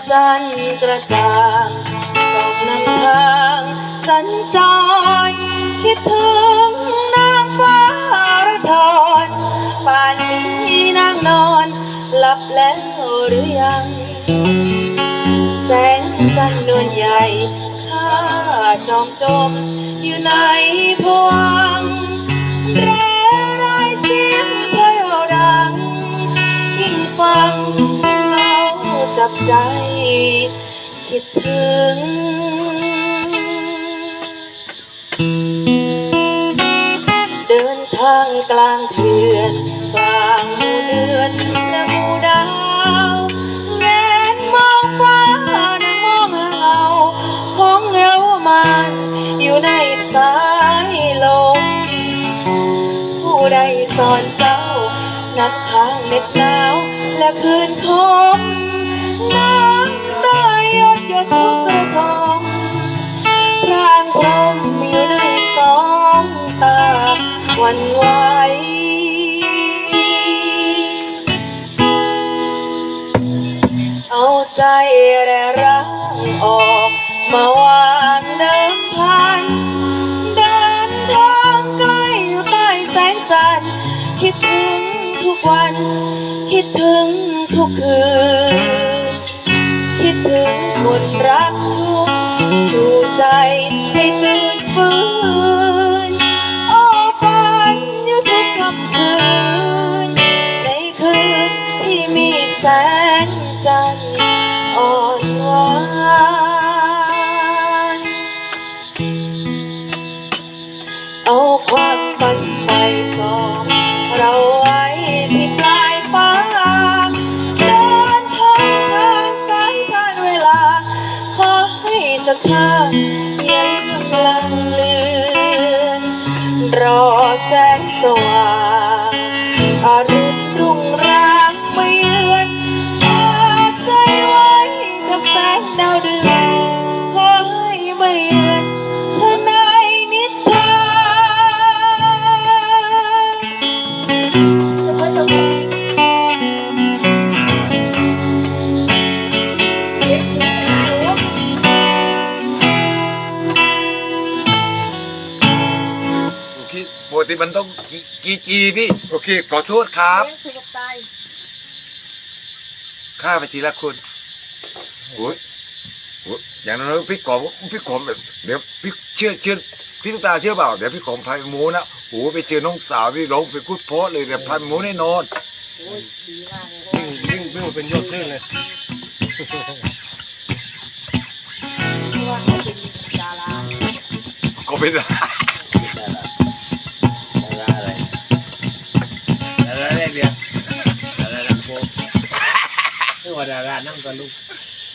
สงจันทร์กระจ่างสองนำทางสัญจรคิดถึงนางฟ้าระทอนป่านนี้นางนอนหลับแล้วหรือยัง แสงจันทร์นวลใหญ่ข้าจอมจมอยู่ในพวงค์แร่รเสียงเพลวดังยิ่งฟัง จับใจ คิดถึง เดินทางกลางเถื่อนกลางหมู่เดือนและหมู่ดาวแงนมองฟ้านั่งมองหาเงาของเงามันอยู่ในสายลมผู้ใดสอนเจ้านับทางเน็บหนาวและพื้นคม น้ำตายดหยดทุกกระทมพรางพรมอยู่ในสองตาหวันไหวเอาใจและรักออกมาวางเดิมพันเดินทางไกลอยู่ใต้แสงจันคิดถึงทุกวัน คิดถึงทุกคืน คนรักทุกชูใจให้ตื่นฟื้นโอ้ฝันอยู่ทุกค่ำคืน ในคืนที่มีแสงจันทร์อ่อนหวาน ยังลังเลือนรอแสงสว่างอารุณรุ่งรางไม่เยือนฝากใจไว้กับแสงดาวเดือนขอให้ไม่เยือนเธอในนิทรา โอเคปกติมันต้องกี่กี่จีพี่โอเค ขอโทษครับข้าไปทีละคนโอ้ยโอ้ยอย่างนั้นพี่กอมพี่กอมแบบเดี๋ยวพี่เชื่อเชื่อพี่ตุ๊กตาเชื่อเปล่าเดี๋ยวพี่กอมพายหมูนะโอ้โหไปเจอน้องสาวพี่ร้องไปพูดเพราะเลยแบบพายหมูแน่นอนวิ่งวิ่งวิ่งเป็นยอดเลื่อนเลยก็เป็นอะไร ดารานั่งกันลูก